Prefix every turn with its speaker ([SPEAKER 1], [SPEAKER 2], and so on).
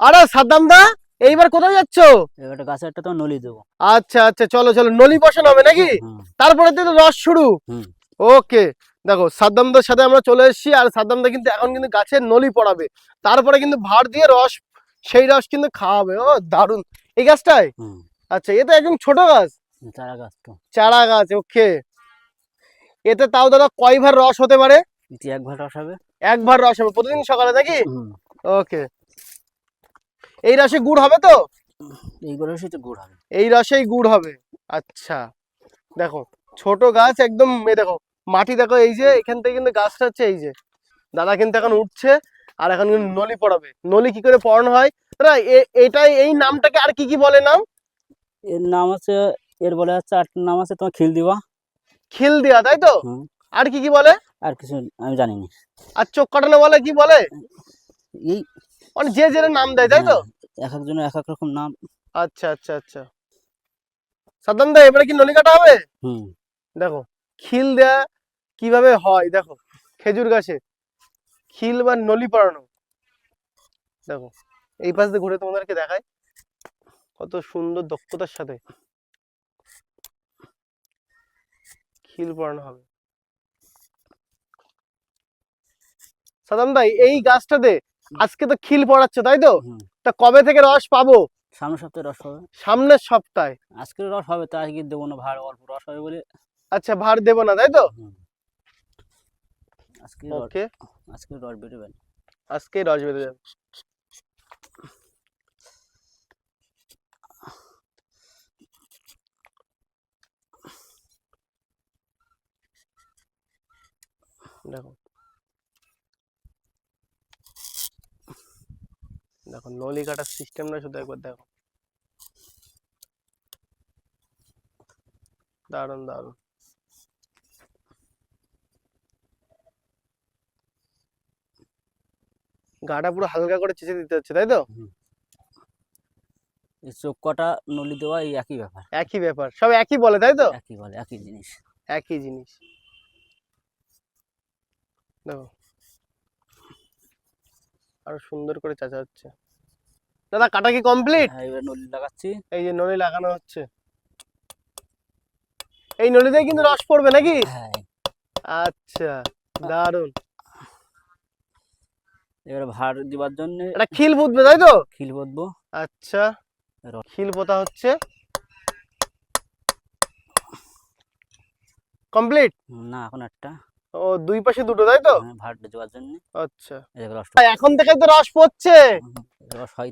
[SPEAKER 1] আরে সাদ্দাম দা এইবার কোথায় যাচ্ছ?
[SPEAKER 2] এবারে গাছে একটা তো নলি দেবো।
[SPEAKER 1] আচ্ছা আচ্ছা চলো চলো নলি বসানো হবে নাকি? তারপরে তো রস শুরু। ওকে দেখো সাদ্দামদার সাথে আমরা চলে এসেছি আর সাদ্দামদা কিন্তু এখন কিন্তু গাছের নলি পড়াবে। তারপরে কিন্তু ভার দিয়ে রস সেই রস কিন্তু খাওয়াবে। ও দারুণ। এই গাছটায়। আচ্ছা এ তো একদম ছোট গাছ।
[SPEAKER 2] চারা গাছ তো।
[SPEAKER 1] চারা গাছ ওকে। এতে তাও দাদা কয় ভার রস হতে পারে?
[SPEAKER 2] এটি এক ভাট রস হবে।
[SPEAKER 1] এক ভার রস হবে। প্রতিদিন সকালে নাকি? ওকে। এই রসে গুড় হবে তো?
[SPEAKER 2] হচ্ছে গুড় হবে।
[SPEAKER 1] এই রসেই গুড় হবে। আচ্ছা দেখো ছোট গাছ একদম এ দেখো মাটি দেখো এই যে এখান থেকে কিন্তু গাছটা হচ্ছে এই যে। দাদা কিন্তু এখন উঠছে আর এখন কিন্তু নলি পড়াবে। নলি কি করে পড়ানো হয়? দাদা এটাই এই নামটাকে আর কি কি বলে নাম?
[SPEAKER 2] এর নাম আছে এর বলে আছে আর নাম আছে তোমার খিল দিবা
[SPEAKER 1] খিল দেওয়া তাই তো? আর কি কি বলে?
[SPEAKER 2] আর কিছু আমি জানি না
[SPEAKER 1] আর চোখ কাটানো বলে কি বলে?
[SPEAKER 2] এই
[SPEAKER 1] মানে যে যেটা নাম দেয় তাই তো?
[SPEAKER 2] হ্যাঁ, এক একজনের এক এক রকম নাম।
[SPEAKER 1] আচ্ছা আচ্ছা আচ্ছা। সাদ্দাম দা এবারে কি নলি কাটা হবে?
[SPEAKER 2] হুম।
[SPEAKER 1] দেখো খিল দেয়া কীভাবে হয় দেখো খেজুর গাছে। খিল বা নলি পড়ানো দেখো এই পাশ দিয়ে ঘুরে তোমাদেরকে দেখায় কত সুন্দর দক্ষতার সাথে খিল পড়ানো হবে। সাদাম ভাই এই গাছটাতে আজকে তো খিল পড়াচ্ছে তাই তো? তা কবে থেকে রস পাবো?
[SPEAKER 2] সামনের সপ্তাহে রস হবে।
[SPEAKER 1] সামনের সপ্তাহে?
[SPEAKER 2] আজকের রস হবে তা আজকে দেবো না ভাড় অল্প রস হবে বলে।
[SPEAKER 1] আচ্ছা ভার দেবো না তাই তো।
[SPEAKER 2] আজকে
[SPEAKER 1] ওকে।
[SPEAKER 2] আজকে রস বেরোবে
[SPEAKER 1] আজকে রস বেঁধে যাবে দেখো। দেখো নলি কাটার সিস্টেম সিস্টেমটা শুধু একবার দেখো। দারুণ দারুণ। গাটা পুরো হালকা করে চেঁচে দিতে হচ্ছে তাই তো?
[SPEAKER 2] এই চোখ কটা নলি দেওয়া এই একই ব্যাপার।
[SPEAKER 1] একই ব্যাপার সব একই বলে তাই তো?
[SPEAKER 2] একই বলে একই জিনিস।
[SPEAKER 1] একই জিনিস। দেখো। আরও সুন্দর করে চাচা হচ্ছে দাদা কাটা কি কমপ্লিট
[SPEAKER 2] হ্যাঁ এবার নলি লাগাচ্ছি।
[SPEAKER 1] এই যে নলি লাগানো হচ্ছে। এই নলিতে কিন্তু রস পড়বে নাকি?
[SPEAKER 2] হ্যাঁ।
[SPEAKER 1] আচ্ছা দারুণ
[SPEAKER 2] এবার ভার দিবার জন্য
[SPEAKER 1] এটা খিল ফুটবে তাই তো?
[SPEAKER 2] খিল বদবো
[SPEAKER 1] আচ্ছা। খিল পোতা হচ্ছে। কমপ্লিট?
[SPEAKER 2] না এখন একটা।
[SPEAKER 1] ও দুই পাশে দুটো তাই তো?
[SPEAKER 2] ভাট ভাড় জন্য।
[SPEAKER 1] আচ্ছা। এখন থেকে তো রস পড়ছে।
[SPEAKER 2] রস হয়